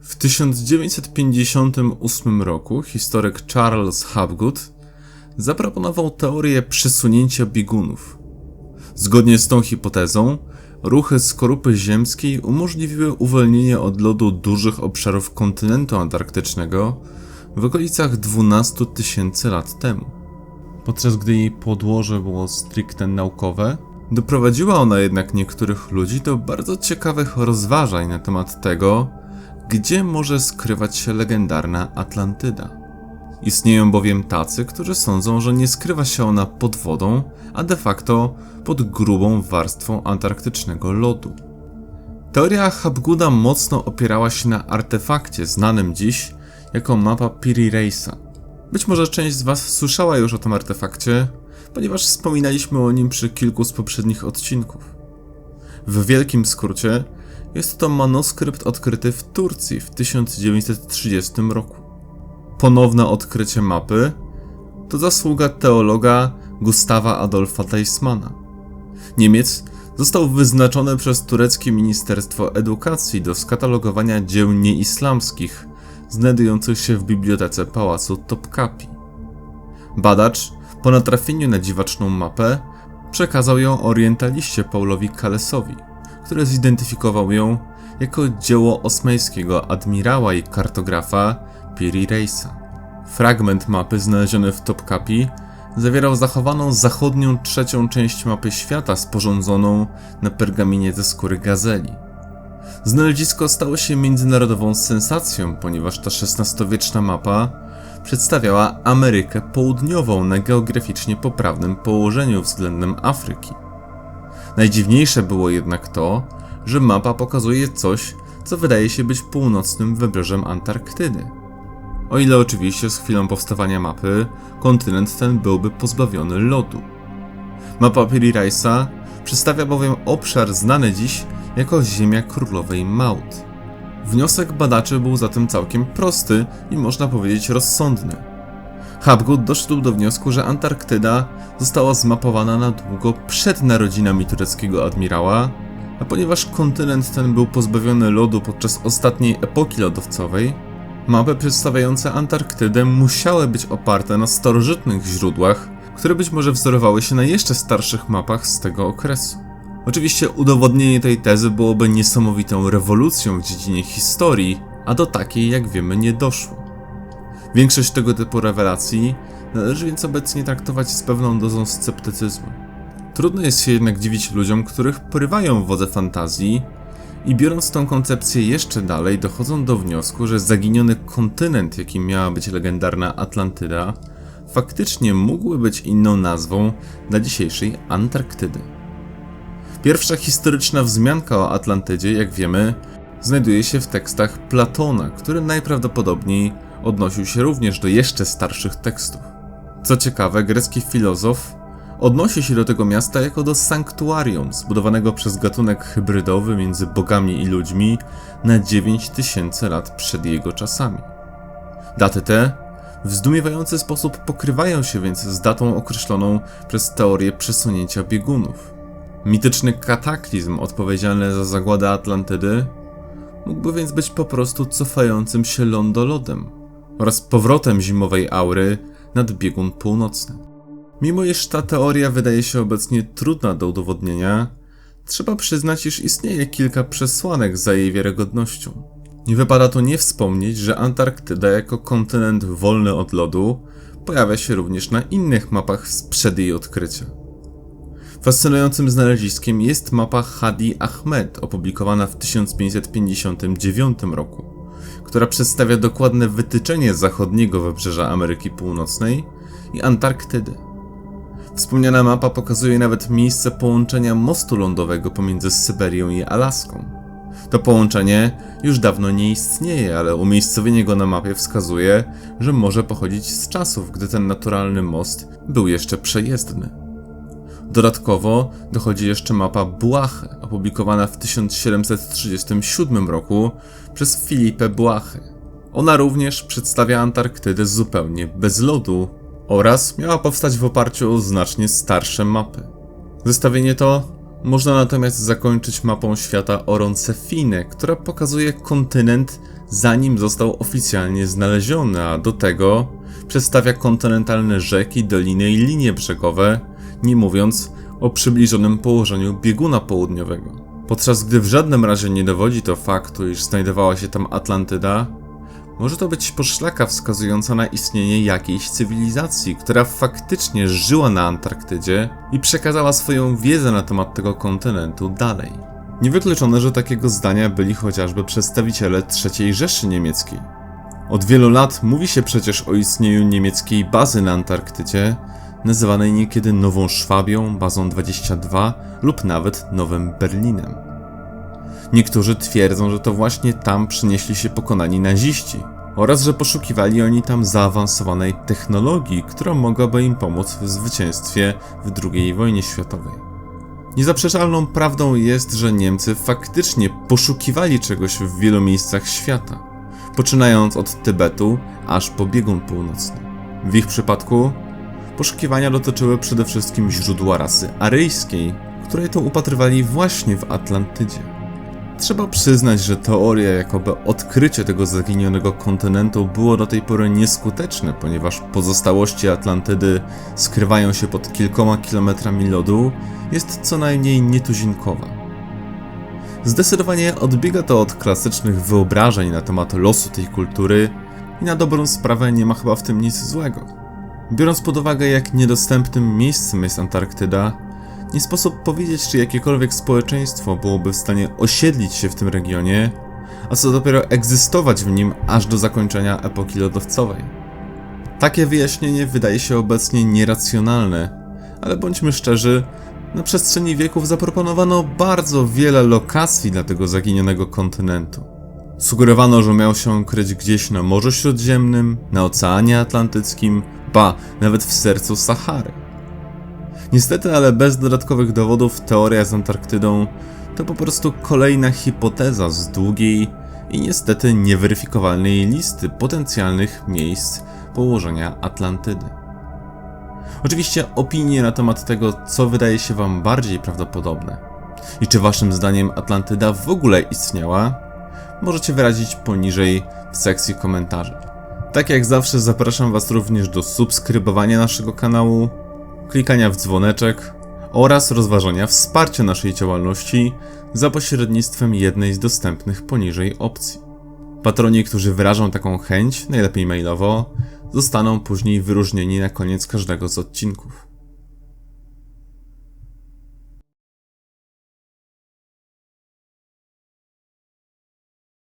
W 1958 roku historyk Charles Hapgood zaproponował teorię przesunięcia biegunów. Zgodnie z tą hipotezą, ruchy skorupy ziemskiej umożliwiły uwolnienie od lodu dużych obszarów kontynentu antarktycznego w okolicach 12 tysięcy lat temu. Podczas gdy jej podłoże było stricte naukowe, doprowadziła ona jednak niektórych ludzi do bardzo ciekawych rozważań na temat tego, gdzie może skrywać się legendarna Atlantyda. Istnieją bowiem tacy, którzy sądzą, że nie skrywa się ona pod wodą, a de facto pod grubą warstwą antarktycznego lodu. Teoria Hapgooda mocno opierała się na artefakcie znanym dziś jako mapa Piri Reisa. Być może część z Was słyszała już o tym artefakcie, ponieważ wspominaliśmy o nim przy kilku z poprzednich odcinków. W wielkim skrócie jest to manuskrypt odkryty w Turcji w 1930 roku. Ponowne odkrycie mapy to zasługa teologa Gustawa Adolfa Teismana. Niemiec został wyznaczony przez tureckie Ministerstwo Edukacji do skatalogowania dzieł nieislamskich znajdujących się w bibliotece pałacu Topkapi. Badacz, po natrafieniu na dziwaczną mapę, przekazał ją orientaliście Paulowi Kalesowi, który zidentyfikował ją jako dzieło osmańskiego admirała i kartografa Piri Reisa. Fragment mapy znaleziony w Topkapi zawierał zachowaną zachodnią trzecią część mapy świata sporządzoną na pergaminie ze skóry gazeli. Znalezisko stało się międzynarodową sensacją, ponieważ ta XVI-wieczna mapa przedstawiała Amerykę Południową na geograficznie poprawnym położeniu względem Afryki. Najdziwniejsze było jednak to, że mapa pokazuje coś, co wydaje się być północnym wybrzeżem Antarktydy. O ile oczywiście z chwilą powstawania mapy kontynent ten byłby pozbawiony lodu. Mapa Piri Reisa przedstawia bowiem obszar znany dziś jako Ziemia Królowej Maut. Wniosek badaczy był zatem całkiem prosty i można powiedzieć rozsądny. Hapgood doszedł do wniosku, że Antarktyda została zmapowana na długo przed narodzinami tureckiego admirała, a ponieważ kontynent ten był pozbawiony lodu podczas ostatniej epoki lodowcowej, mapy przedstawiające Antarktydę musiały być oparte na starożytnych źródłach, które być może wzorowały się na jeszcze starszych mapach z tego okresu. Oczywiście udowodnienie tej tezy byłoby niesamowitą rewolucją w dziedzinie historii, a do takiej, jak wiemy, nie doszło. Większość tego typu rewelacji należy więc obecnie traktować z pewną dozą sceptycyzmu. Trudno jest się jednak dziwić ludziom, których porywają wodze fantazji i biorąc tą koncepcję jeszcze dalej, dochodzą do wniosku, że zaginiony kontynent, jakim miała być legendarna Atlantyda, faktycznie mógłby być inną nazwą dla dzisiejszej Antarktydy. Pierwsza historyczna wzmianka o Atlantydzie, jak wiemy, znajduje się w tekstach Platona, który najprawdopodobniej odnosił się również do jeszcze starszych tekstów. Co ciekawe, grecki filozof odnosi się do tego miasta jako do sanktuarium zbudowanego przez gatunek hybrydowy między bogami i ludźmi na 9000 lat przed jego czasami. Daty te w zdumiewający sposób pokrywają się więc z datą określoną przez teorię przesunięcia biegunów. Mityczny kataklizm odpowiedzialny za zagładę Atlantydy mógłby więc być po prostu cofającym się lądolodem oraz powrotem zimowej aury nad biegun północny. Mimo iż ta teoria wydaje się obecnie trudna do udowodnienia, trzeba przyznać, iż istnieje kilka przesłanek za jej wiarygodnością. Nie wypada tu nie wspomnieć, że Antarktyda jako kontynent wolny od lodu pojawia się również na innych mapach sprzed jej odkrycia. Fascynującym znaleziskiem jest mapa Hadi Ahmed, opublikowana w 1559 roku, która przedstawia dokładne wytyczenie zachodniego wybrzeża Ameryki Północnej i Antarktydy. Wspomniana mapa pokazuje nawet miejsce połączenia mostu lądowego pomiędzy Syberią i Alaską. To połączenie już dawno nie istnieje, ale umiejscowienie go na mapie wskazuje, że może pochodzić z czasów, gdy ten naturalny most był jeszcze przejezdny. Dodatkowo dochodzi jeszcze mapa Błachy, opublikowana w 1737 roku przez Filipę Błachy. Ona również przedstawia Antarktydę zupełnie bez lodu oraz miała powstać w oparciu o znacznie starsze mapy. Zestawienie to Można natomiast zakończyć mapą świata Oroncefine, która pokazuje kontynent zanim został oficjalnie znaleziony, a do tego przedstawia kontynentalne rzeki, doliny i linie brzegowe, nie mówiąc o przybliżonym położeniu bieguna południowego. Podczas gdy w żadnym razie nie dowodzi to faktu, iż znajdowała się tam Atlantyda, może to być poszlaka wskazująca na istnienie jakiejś cywilizacji, która faktycznie żyła na Antarktydzie i przekazała swoją wiedzę na temat tego kontynentu dalej. Niewykluczone, że takiego zdania byli chociażby przedstawiciele III Rzeszy Niemieckiej. Od wielu lat mówi się przecież o istnieniu niemieckiej bazy na Antarktydzie, nazywanej niekiedy Nową Szwabią, bazą 22 lub nawet Nowym Berlinem. Niektórzy twierdzą, że to właśnie tam przynieśli się pokonani naziści oraz że poszukiwali oni tam zaawansowanej technologii, która mogłaby im pomóc w zwycięstwie w II wojnie światowej. Niezaprzeczalną prawdą jest, że Niemcy faktycznie poszukiwali czegoś w wielu miejscach świata, poczynając od Tybetu aż po biegun północny. W ich przypadku poszukiwania dotyczyły przede wszystkim źródła rasy aryjskiej, której to upatrywali właśnie w Atlantydzie. Trzeba przyznać, że teoria, jakoby odkrycie tego zaginionego kontynentu było do tej pory nieskuteczne, ponieważ pozostałości Atlantydy skrywają się pod kilkoma kilometrami lodu, jest co najmniej nietuzinkowa. Zdecydowanie odbiega to od klasycznych wyobrażeń na temat losu tej kultury i na dobrą sprawę nie ma chyba w tym nic złego. Biorąc pod uwagę, jak niedostępnym miejscem jest Antarktyda, nie sposób powiedzieć, czy jakiekolwiek społeczeństwo byłoby w stanie osiedlić się w tym regionie, a co dopiero egzystować w nim aż do zakończenia epoki lodowcowej. Takie wyjaśnienie wydaje się obecnie nieracjonalne, ale bądźmy szczerzy, na przestrzeni wieków zaproponowano bardzo wiele lokacji dla tego zaginionego kontynentu. Sugerowano, że miał się kryć gdzieś na Morzu Śródziemnym, na Oceanie Atlantyckim, ba, nawet w sercu Sahary. Niestety, ale bez dodatkowych dowodów, teoria z Antarktydą to po prostu kolejna hipoteza z długiej i niestety nieweryfikowalnej listy potencjalnych miejsc położenia Atlantydy. Oczywiście opinie na temat tego, co wydaje się Wam bardziej prawdopodobne i czy Waszym zdaniem Atlantyda w ogóle istniała, możecie wyrazić poniżej w sekcji komentarzy. Tak jak zawsze zapraszam Was również do subskrybowania naszego kanału, klikania w dzwoneczek oraz rozważania wsparcia naszej działalności za pośrednictwem jednej z dostępnych poniżej opcji. Patroni, którzy wyrażą taką chęć, najlepiej mailowo, zostaną później wyróżnieni na koniec każdego z odcinków.